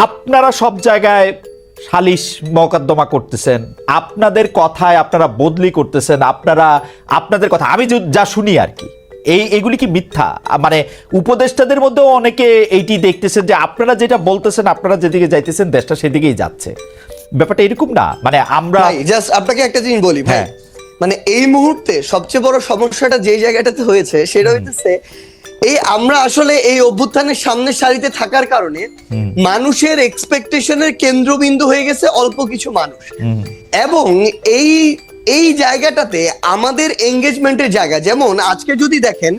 আপনারা সব জায়গায় সালিশ মোকদ্দমা করতেছেন আপনাদের কথায় আপনারা বদলি করতেছেন আপনারা আপনাদের কথা আমি যা- শুনি আর কি এই এগুলি কি মিথ্যা? মানে উপদেষ্টাদের মধ্যেও অনেকে এইটি দেখতেছেন যে আপনারা যেটা বলতেছেন আপনারা যেদিকে যাইতেছেন দেশটা সেদিকেই যাচ্ছে। ব্যাপারটা এরকম না মানে আমরা জাস্ট আপনাকে একটা জিনিস বলি ভাই। হ্যাঁ। মানে এই মুহূর্তে সবচেয়ে বড় সমস্যাটা যে জায়গাটাতে হয়েছে সেটা হইতেছে এই আমরা আসলে এই অভ্যুত্থানের সামনের সারিতে থাকার কারণে মানুষের এক্সপেকটেশনের কেন্দ্রবিন্দু হয়ে গেছে অল্প কিছু মানুষ। এবং এই এই জায়গাটাতে আমাদের এঙ্গেজমেন্টের জায়গা যেমন আজকে যদি দেখেন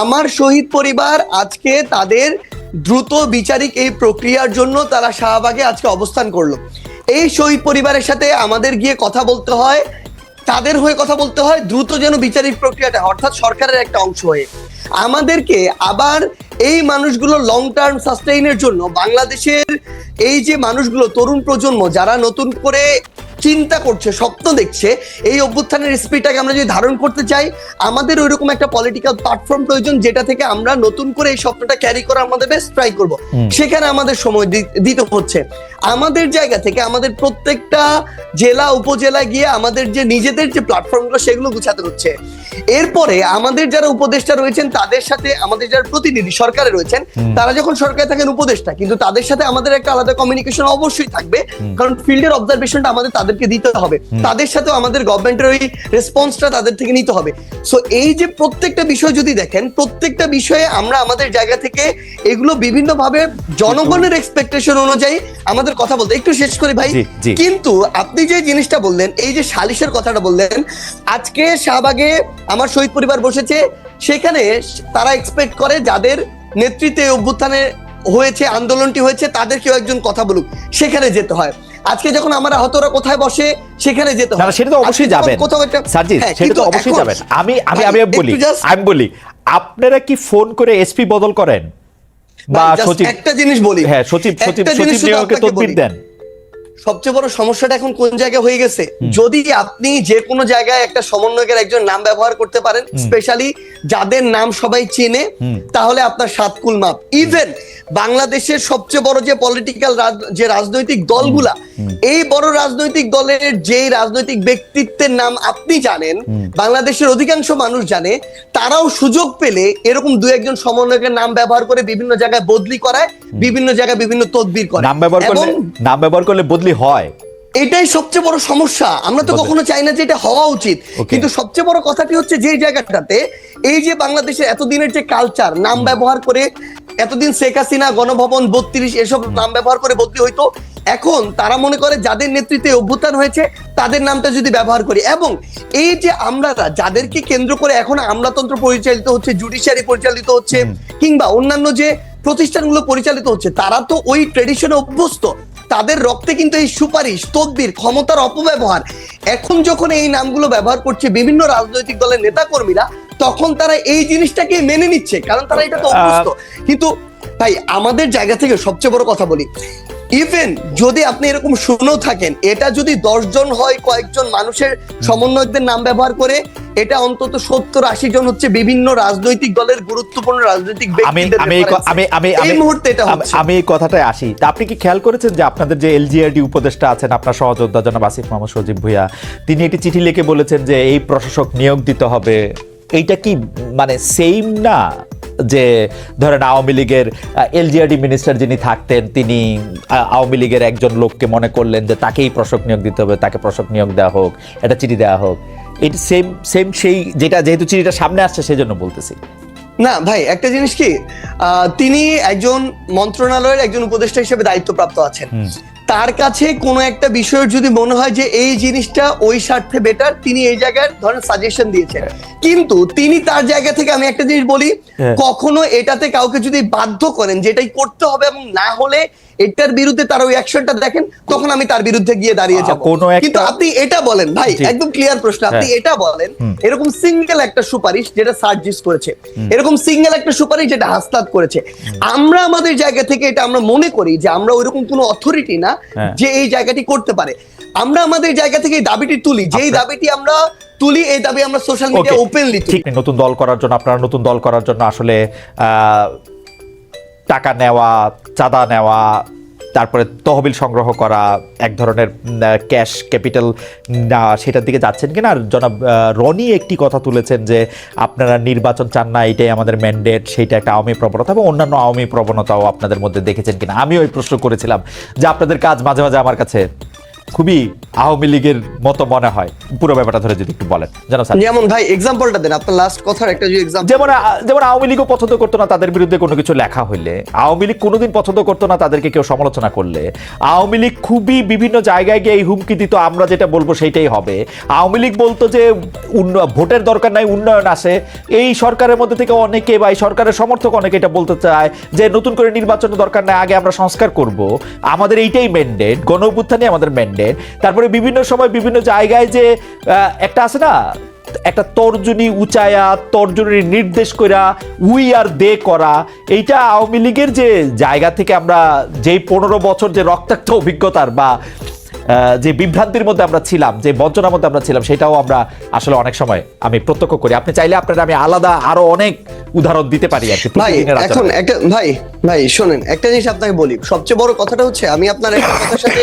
আমার শহীদ পরিবার আজকে তাদের দ্রুত বিচারিক এই প্রক্রিয়ার জন্য তারা শাহবাগে আজকে অবস্থান করল। এই শহীদ পরিবারের সাথে আমাদের গিয়ে কথা বলতে হয় তাদের হয়ে কথা বলতে হয় দ্রুত যেন বিচারিক প্রক্রিয়াটা অর্থাৎ সরকারের একটা অংশ হয়ে। আমাদেরকে আবার এই মানুষগুলো লং টার্ম সাস্টেইনের জন্য, বাংলাদেশের এই যে মানুষগুলো, তরুণ প্রজন্ম, যারা নতুন করে চিন্তা করছে স্বপ্ন দেখছে এই অভ্যুত্থানের স্পিডটাকে আমরা যদি ধারণ করতে চাই আমাদের ওইরকম একটা পলিটিক্যাল প্ল্যাটফর্ম প্রয়োজন যেটা থেকে আমরা নতুন করে এই স্বপ্নটা ক্যারি করা আমাদের বেস্ট ট্রাই করব। সেখানে আমাদের সময় দিতে হচ্ছে। আমাদের জায়গা থেকে আমাদের প্রত্যেকটা জেলা উপজেলায় গিয়ে আমাদের যে নিজেদের যে প্ল্যাটফর্মগুলো সেগুলো গুছাতে হচ্ছে। এরপরে আমাদের যারা উপদেষ্টা রয়েছেন তাদের সাথে আমাদের যারা প্রতিনিধি সরকারে রয়েছেন তারা যখন সরকারে থাকেন উপদেষ্টা কিন্তু তাদের সাথে আমাদের একটা আলাদা কমিউনিকেশন অবশ্যই থাকবে। কারণ ফিল্ডের অবজারভেশনটা আমাদের তাদেরকে দিতে হবে। তাদের সাথেও আমাদের গভর্নমেন্টের ওই রেসপন্সটা তাদের থেকে নিতে হবে। সো এই যে প্রত্যেকটা বিষয় যদি দেখেন প্রত্যেকটা বিষয়ে আমরা আমাদের জায়গা থেকে এগুলো বিভিন্ন ভাবে জনগণের এক্সপেকটেশন অনুযায়ী আমাদের কথা বলতে একটু শেষ করি ভাই। কিন্তু আপনি যে জিনিসটা বললেন এই যে সালিশের কথাটা বললেন আজকে শাহবাগে আমার শহীদ পরিবার বসেছে। সেখানে তারা এক্সপেক্ট করে যাদের নেতৃত্বে অভ্যুত্থানে হয়েছে আন্দোলনটি হয়েছে তাদের কেউ একজন কথা বলুক সেখানে যেতে হয়। আজকে যখন আমরা আহতরা কোথায় বসে সেখানে যেতে না, সেটা তো অবশ্যই যাবেন। হ্যাঁ, সেটা তো অবশ্যই যাবেন। আমি আমি আমি বলি আমি বলি আপনারা কি ফোন করে এসপি বদল করেন? বা সচিব একটা জিনিস বলি। হ্যাঁ সচিব সচিব সচিব নিয়োগকে তদবির দেন। সবচেয়ে বড় সমস্যাটা এখন কোন জায়গায় হয়ে গেছে? যদি আপনি যে কোনো জায়গায় একটা সমন্বয়কের একজন নাম ব্যবহার করতে পারেন স্পেশালি যাদের নাম সবাই চেনে তাহলে আপনার সাতকুল মাপ। ইভেন বাংলাদেশের সবচেয়ে বড় যে পলিটিক্যাল যে রাজনৈতিক দলগুলা এই বড় রাজনৈতিক দলের যেই রাজনৈতিক ব্যক্তিত্বের নাম আপনি জানেন বাংলাদেশের অধিকাংশ মানুষ জানে তারাও সুযোগ পেলে এরকম দু একজন সমন্বয়কের নাম ব্যবহার করে বিভিন্ন জায়গায় বদলি করায় বিভিন্ন জায়গায় বিভিন্ন তদবির করে। নাম ব্যবহার করলে নাম ব্যবহার করলে বদলি হয়। এটাই সবচেয়ে বড় সমস্যা। আমরা তো কখনো চাই না যে এটা হওয়া উচিত। কিন্তু সবচেয়ে বড় কথাটি হচ্ছে যে জায়গাটাতে এই যে বাংলাদেশের এতদিনের যে কালচার নাম ব্যবহার করে এতদিন শেখ হাসিনা গণভবন বত্রিশ এসব নাম ব্যবহার করে বদলি হইতো। এখন তারা মনে করে যাদের নেতৃত্বে অভ্যুত্থান হয়েছে তাদের নামটা যদি ব্যবহার করি। এবং এই যে আমরা যাদেরকে কেন্দ্র করে এখন আমলাতন্ত্র পরিচালিত হচ্ছে জুডিশিয়ারি পরিচালিত হচ্ছে কিংবা অন্যান্য যে প্রতিষ্ঠানগুলো পরিচালিত হচ্ছে তারা তো ওই ট্রেডিশনে অভ্যস্ত। তাদের রক্তে কিন্তু এই সুপারিশ তদবির ক্ষমতার অপব্যবহার। এখন যখন এই নামগুলো ব্যবহার করছে বিভিন্ন রাজনৈতিক দলের নেতাকর্মীরা তখন তারা এই জিনিসটাকে মেনে নিচ্ছে কারণ তারা এটা তো অভ্যস্ত। কিন্তু তাই আমাদের জায়গা থেকে সবচেয়ে বড় কথা বলি ইভেন যদি আপনি এরকম শুনেও থাকেন এটা যদি দশজন হয় কয়েকজন মানুষের সমন্বয়কদের নাম ব্যবহার করে এটা অন্তত সত্তর আশি জন হচ্ছে বিভিন্ন রাজনৈতিক দলের গুরুত্বপূর্ণ রাজনৈতিক আমি এই ক- reference এ। আমি আমি এই আমি- মুহূর্তে এটা আমি- আমি এই কথাটায় আসি তা আপনি কি খেয়াল করেছেন যে আপনাদের যে এলজিআরডি উপদেষ্টা আছেন আপনার সহযোদ্ধা জনাব আসিফ মোহাম্মদ সজীব ভুইয়া তিনি একটি চিঠি লিখে বলেছেন যে এই প্রশাসক নিয়োগ দিতে হবে এইটা কি মানে সেম না যে ধরেন আওয়ামী লীগের এলজিআরডি মিনিস্টার যিনি থাকতেন তিনি আওয়ামী লীগের একজন লোককে মনে করলেন যে তাকেই প্রশাসক নিয়োগ দিতে হবে তাকে প্রশাসক নিয়োগ দেওয়া হোক এটা চিঠি দেওয়া হোক। এটি সেম সেম সেই যেটা যেহেতু চিঠিটা সামনে আসছে সেই জন্য বলতেছি। না ভাই একটা জিনিস কি আহ, তিনি একজন মন্ত্রণালয়ের একজন উপদেষ্টা হিসেবে দায়িত্বপ্রাপ্ত আছেন। তার কাছে কোনো একটা বিষয়ের যদি মনে হয় যে এই জিনিসটা ওই স্বার্থে বেটার তিনি এই জায়গায় ধরেন সাজেশন দিয়েছেন কিন্তু তিনি তার জায়গা থেকে আমি একটা জিনিস বলি হ্যাঁ। কখনো এটাতে কাউকে যদি বাধ্য করেন যে এটাই করতে হবে এবং না হলে এটার বিরুদ্ধে তার ওই অ্যাকশনটা দেখেন তখন আমি তার বিরুদ্ধে গিয়ে দাঁড়িয়ে যাব কিন্তু আপনি এটা বলেন ভাই একদম ক্লিয়ার প্রশ্ন আপনি হ্যাঁ। এটা বলেন এরকম সিঙ্গেল একটা সুপারিশ যেটা সার্জিস করেছে এরকম সিঙ্গেল একটা সুপারিশ যেটা হাসনাত করেছে আমরা আমাদের জায়গা থেকে এটা আমরা মনে করি যে আমরা ওইরকম কোনো অথরিটি না। যে এই জায়গাটি করতে পারে। আমরা আমাদের জায়গা থেকে এই দাবিটি তুলি। যেই দাবিটি আমরা তুলি এই দাবি আমরা সোশ্যাল মিডিয়া ওপেনলি ঠিক নতুন দল করার জন্য আপনারা নতুন দল করার জন্য আসলে আহ, টাকা নেওয়া চাঁদা নেওয়া তারপরে তহবিল সংগ্রহ করা, এক ধরনের ক্যাশ ক্যাপিটাল সেটার দিকে যাচ্ছেন কিনা? আর জনাব রনি একটি কথা তুলেছেন যে আপনারা নির্বাচন চান না, এটাই আমাদের ম্যান্ডেট সেইটা একটা আওয়ামী প্রবণতা এবং অন্যান্য আওয়ামী প্রবণতাও আপনাদের মধ্যে দেখেছেন কিনা? আমি ওই প্রশ্ন করেছিলাম যে আপনাদের কাজ মাঝে মাঝে আমার কাছে খুবই আওয়ামী লীগের মতো মনে হয়। পুরো ব্যাপারটা ধরে যদি একটু বলেন। জানো স্যার। যেমন ভাই এক্সাম্পলটা দেন। আপনার লাস্ট কথার একটা যে এক্সাম্পল যেমন যেমন আওয়ামী লীগও পছন্দ করতো না তাদের বিরুদ্ধে কোনো কিছু লেখা হইলে আওয়ামী লীগ কোনোদিন পছন্দ করতো না তাদেরকে কেউ সমালোচনা করলে। আওয়ামী লীগ খুবই বিভিন্ন জায়গায় গিয়ে এই হুমকি দিত আমরা যেটা বলব সেইটাই হবে। আওয়ামী লীগ বলতো যে ভোটের দরকার নাই উন্নয়ন আসে এই সরকারের মধ্যে থেকে অনেকে বা এই সরকারের সমর্থক অনেকে এটা বলতে চায় যে নতুন করে নির্বাচনের দরকার নাই আগে আমরা সংস্কার করব। আমাদের এইটাই ম্যান্ডেট গণ আমাদের ম্যান্ডেট তারপরে বিভিন্ন সময় বিভিন্ন জায়গায় যে একটা আছে না একটা তর্জনী উচায়া তর্জনীর নির্দেশ করা উই আর দে করা এইটা আওয়ামী লীগের যে জায়গা থেকে আমরা যেই পনেরো বছর যে রক্তাক্ত অভিজ্ঞতার বা যে বিভ্রান্তির মধ্যে আমরা ছিলাম যে বঞ্চনার মধ্যে আমরা ছিলাম সেটাও আমরা আসলে অনেক সময় আমি প্রত্যক্ষ করি। আপনি চাইলে আপনার আমি আলাদা আরও অনেক উদাহরণ দিতে পারি আর কি ভাই এখন একটা ভাই ভাই শোনেন একটা জিনিস আপনাকে বলি। সবচেয়ে বড় কথাটা হচ্ছে আমি আপনার একটা কথার সাথে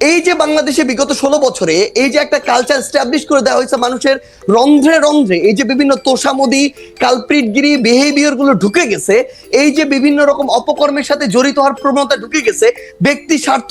এই যে বাংলাদেশে বিগত ষোলো বছরে এই যে একটা কালচার স্ট্যাবলিশ করে দেওয়া হয়েছে মানুষের রন্ধ্রে রন্ধ্রে, এই যে বিভিন্ন তোষামদি, কালপ্রিটগিরি বিহেভিয়ারগুলো ঢুকে গেছে, এই যে বিভিন্ন রকম অপকর্মের সাথে জড়িত হওয়ার প্রবণতা ঢুকে গেছে, ব্যক্তি স্বার্থ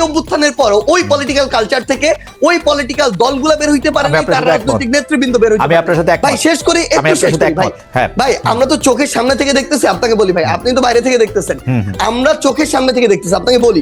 অভ্যুত্থানের পরও ওই পলিটিক্যাল কালচার থেকে ওই পলিটিক্যাল দলগুলো বের হইতে পারে তার রাজনৈতিক নেতৃবৃন্দ বের হইতে আমি পারে আপনার সাথে। ভাই শেষ করে একটু শেষ করি ভাই। হ্যাঁ। ভাই আমরা তো চোখের সামনে থেকে দেখতেছি আপনাকে বলি ভাই আপনি তো বাইরে থেকে দেখতেছেন আমরা চোখের সামনে থেকে দেখতেছি আপনাকে বলি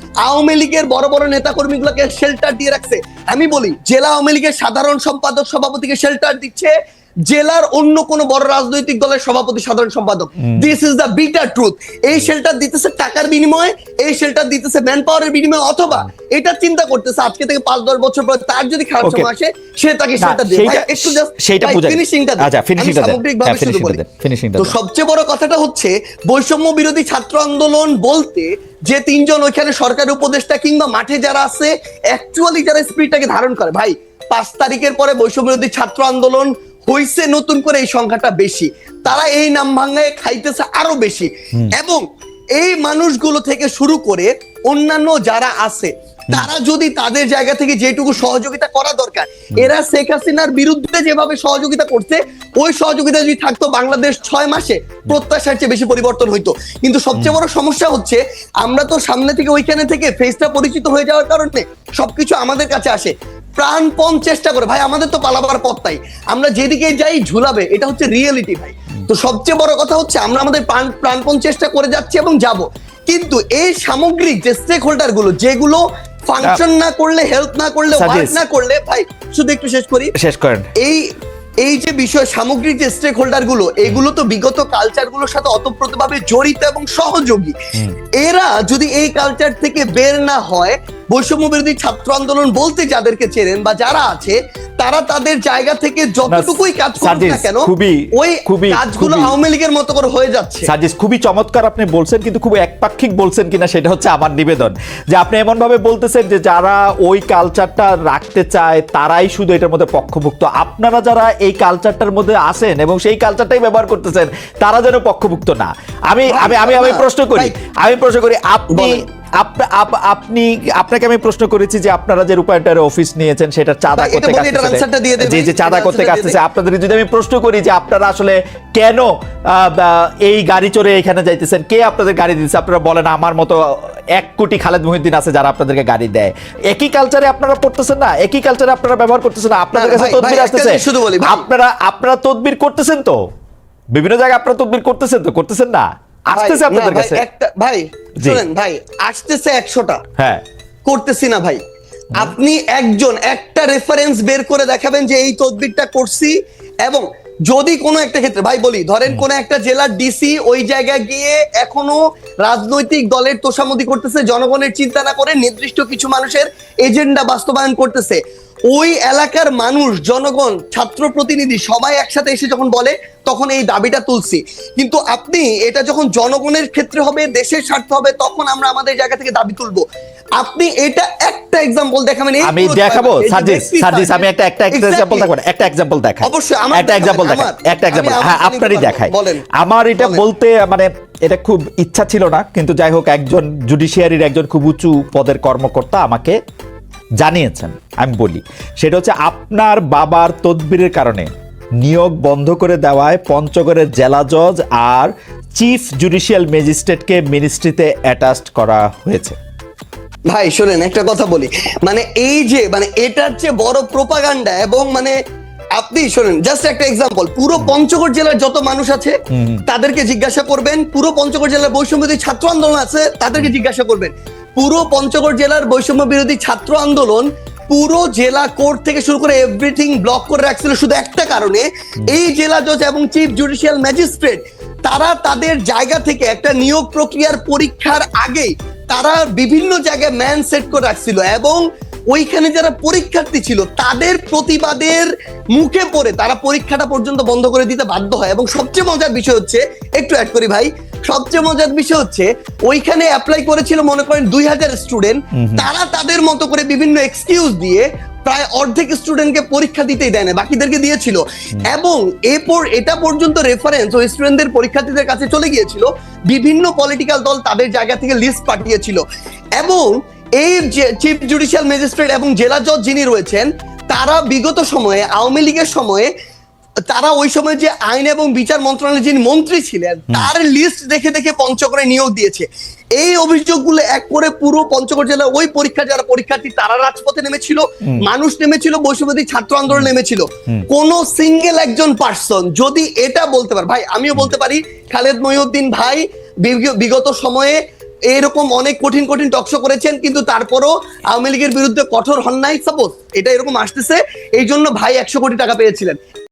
আওয়ামী লীগের বড় বড় নেতা কর্মীগুলোকে শেল্টার দিয়ে রাখছে। আমি বলি, জেলা আওয়ামী লীগের সাধারণ সম্পাদক সভাপতিকে শেল্টার দিচ্ছে জেলার অন্য কোন বড় রাজনৈতিক দলের সভাপতি সাধারণ সম্পাদক। This is the bitter truth এই শেল্টার দিতেছে টাকার বিনিময়ে এই শেল্টার দিতেছে ম্যান পাওয়ারের বিনিময়ে অথবা এটা চিন্তা করতেছে আজকে থেকে পাঁচ দশ বছর পর তার যদি খারাপ সময় আসে সে তাকে শেল্টার দেবে। একটু just সেইটা ভাই, বুঝাই। finishing টা আচ্ছা। সামগ্রিকভাবে হ্যাঁ, finishing টা তো সবচেয়ে বড় কথাটা হচ্ছে বৈষম্য বিরোধী ছাত্র আন্দোলন বলতে যে তিনজন ওইখানে সরকারি উপদেষ্টা কিংবা মাঠে যারা আছে অ্যাকচুয়ালি যারা স্পিডটাকে ধারণ করে। ভাই পাঁচ তারিখের পরে বৈষম্য বিরোধী ছাত্র আন্দোলন হইছে নতুন করে এই সংখ্যাটা বেশি। তারা এই নাম ভাঙ্গায় খাইতেছে আরও বেশি। এবং এই মানুষগুলো থেকে শুরু করে অন্যান্য যারা আছে তারা যদি তাদের জায়গা থেকে যেটুকু সহযোগিতা করা দরকার এরা শেখ হাসিনার বিরুদ্ধে যেভাবে সহযোগিতা করছে ওই সহযোগিতা যদি থাকতো বাংলাদেশ ছয় মাসে প্রত্যাশার চেয়ে বেশি পরিবর্তন হইতো। কিন্তু সবচেয়ে বড় সমস্যা হচ্ছে আমরা তো সামনে থেকে ওইখানে থেকে ফেসটা পরিচিত হয়ে যাওয়ার কারণে সবকিছু আমাদের কাছে আসে। প্রাণপণ চেষ্টা করে। ভাই আমাদের তো পালাবার পথ তাই। আমরা যেদিকে যাই ঝুলাবে। এটা হচ্ছে রিয়েলিটি ভাই। তো সবচেয়ে বড় কথা হচ্ছে আমরা আমাদের প্রাণ- প্রাণপণ চেষ্টা করে যাচ্ছি এবং যাব। কিন্তু এই সামগ্রিক যে স্টেক হোল্ডারগুলো যেগুলো ফাংশন না করলে হেল্প না করলে। ওয়ার্ক না করলে ভাই শুধু একটু শেষ করি। শেষ করেন। এই এই যে বিষয় সামগ্রিক যে স্টেক হোল্ডারগুলো এগুলো তো বিগত কালচারগুলোর সাথে অতপ্রতভাবে জড়িত এবং সহযোগী। এরা যদি এই কালচার থেকে বের না হয় বৈষম্য বিরোধী ছাত্র আন্দোলন বলতে যাদেরকে চেনেন বা যারা আছে তারা তাদের জায়গা থেকে যতটুকুই কাজ করুক না কেন খুবই- ওই কাজগুলো আওয়ামী লীগের মতো করে হয়ে যাচ্ছে। সাজিস খুবই চমৎকার আপনি বলছেন কিন্তু খুব একপাক্ষিক বলছেন কিনা সেটা হচ্ছে আমার নিবেদন। যে আপনি এমন ভাবে বলতেছেন যে যারা ওই কালচারটা রাখতে চায় তারাই শুধু এটার মধ্যে পক্ষভুক্ত। আপনারা যারা এই কালচারটার মধ্যে আসেন এবং সেই কালচারটাই ব্যবহার করতেছেন তারা যেন পক্ষভুক্ত না। আমি আমি আমি আমি প্রশ্ন করি আমি প্রশ্ন করি আপনি আপনি আপনাকে আমি প্রশ্ন করেছি যে আপনারা যে রূপায়ণটার অফিস নিয়েছেন সেটা চাঁদা করতে। যে যে চাঁদা করতে। আপনাদের যদি আমি প্রশ্ন করি যে আপনারা আসলে কেন এই গাড়ি চড়ে এখানে যাইতেছেন? কে আপনাদের গাড়ি দিচ্ছে আপনারা বলেন আমার মতো এক কোটি খালেদ মহিউদ্দিন আছে যারা আপনাদেরকে গাড়ি দেয়। একই কালচারে আপনারা পড়তেছেন না? একই কালচারে আপনারা ব্যবহার করতেছেন না? আপনাদের কাছে তদবির আসতেছে? আপনারা আপনারা তদবির করতেছেন তো? বিভিন্ন জায়গায় আপনারা তদবির করতেছেন তো? করতেছেন না? আসতেছে আপনাদের কাছে। একটা ভাই শুনেন ভাই আসতেছে একশোটা। হ্যাঁ। করতেছি না ভাই। আপনি একজন একটা রেফারেন্স বের করে দেখাবেন যে এই তদবিরটা করছি এবং যদি কোনো একটা ক্ষেত্রে ভাই বলি ধরেন কোন একটা জেলার ডিসি ওই জায়গায় গিয়ে এখনও রাজনৈতিক দলের তোষামতি করতেছে জনগণের চিন্তা না করে নির্দিষ্ট কিছু মানুষের এজেন্ডা বাস্তবায়ন করতেছে। ওই এলাকার মানুষ জনগণ ছাত্র প্রতিনিধি সবাই একসাথে এসে যখন বলে তখন এই দাবিটা তুলছি। কিন্তু আপনি এটা যখন জনগণের ক্ষেত্রে হবে দেশের স্বার্থ হবে তখন আমরা আমাদের জায়গা থেকে দাবি তুলবো। আপনি এটা একটা এক্সাম্পল দেখাবেন আমি দেখাবো সার্জিস সার্জিস আমি একটা একটা. এক্সাম্পল দেখাবো একটা এক্সাম্পল দেখাই। অবশ্যই, আমার একটা এক্সাম্পল দেখাই একটা এক্সাম্পল হ্যাঁ আপনারই দেখাই। আমার এটা বলতে মানে এটা খুব ইচ্ছা ছিল না কিন্তু যাই হোক একজন জুডিশিয়ারির একজন খুব উঁচু পদের কর্মকর্তা আমাকে জানিয়েছেন আমি বলি। সেটা হচ্ছে আপনার বাবার তদবিরের কারণে নিয়োগ বন্ধ করে দেওয়ায় পঞ্চগড়ের জেলা জজ আর চিফ জুডিশিয়াল ম্যাজিস্ট্রেটকে মিনিস্ট্রিতে অ্যাটাচড করা হয়েছে। ভাই শোনেন একটা কথা বলি। মানে এই যে মানে এটার চেয়ে বড় প্রোপাগান্ডা এবং মানে আপনি শোনেন জাস্ট একটা এক্সাম্পল পুরো পঞ্চগড় জেলার যত মানুষ আছে তাদেরকে জিজ্ঞাসা করবেন পুরো পঞ্চগড় জেলার বৈষম্য ছাত্র আন্দোলন আছে তাদেরকে জিজ্ঞাসা করবেন। পুরো পঞ্চগড় জেলার বৈষম্য বিরোধী ছাত্র আন্দোলন পুরো জেলা কোর্ট থেকে শুরু করে এভরিথিং ব্লক করে রাখছিল। শুধু একটা কারণে, এই জেলা জজ এবং চিফ জুডিশিয়াল ম্যাজিস্ট্রেট তারা তাদের জায়গা থেকে একটা নিয়োগ প্রক্রিয়ার পরীক্ষার আগেই তারা বিভিন্ন জায়গায় ম্যান সেট করে রাখছিল এবং ওইখানে যারা পরীক্ষার্থী ছিল, তাদের প্রতিবাদের মুখে পড়ে তারা পরীক্ষাটা পর্যন্ত বন্ধ করে দিতে বাধ্য হয়। এবং সবচেয়ে মজার বিষয় হচ্ছে, একটু অ্যাড করি ভাই সবচেয়ে মজার বিষয় হচ্ছে ওইখানে অ্যাপ্লাই করেছিল মনে করেন দুই হাজার স্টুডেন্ট তারা তাদের মতো করে বিভিন্ন এক্সকিউজ দিয়ে প্রায় অর্ধেক স্টুডেন্টকে পরীক্ষা দিতেই দেয় না বাকিদেরকে দিয়েছিল। এবং এরপর এটা পর্যন্ত রেফারেন্স ওই স্টুডেন্টদের পরীক্ষার্থীদের কাছে চলে গিয়েছিল বিভিন্ন পলিটিক্যাল দল তাদের জায়গা থেকে লিস্ট পাঠিয়েছিল। এবং এই যে চিফ জুডিশিয়াল ম্যাজিস্ট্রেট এবং জেলা জজ যিনি রয়েছেন তারা বিগত সময়ে আওয়ামী লীগের সময়ে তারা ওই সময় যে আইন এবং বিচার মন্ত্রণালয়ের যিনি মন্ত্রী ছিলেন তার লিস্ট দেখে দেখে পঞ্চগড়ে নিয়োগ দিয়েছে। এই অভিযোগগুলো এক করে পুরো পঞ্চগড় জেলার ওই পরীক্ষা যারা পরীক্ষার্থী তারা রাজপথে নেমেছিল মানুষ নেমেছিল বৈষম্যবাদী ছাত্র আন্দোলন নেমেছিল। কোন সিঙ্গেল একজন পার্সন যদি এটা বলতে পারে ভাই আমিও বলতে পারি খালেদ মহিউদ্দিন ভাই বিগত সময়ে এরকম অনেক কঠিন কঠিন টকশো করেছেন কিন্তু তারপরও আওয়ামী লীগের বিরুদ্ধে কঠোর হন নাই সাপোজ এটা এরকম আসতেছে এই জন্য ভাই একশো কোটি টাকা পেয়েছিলেন।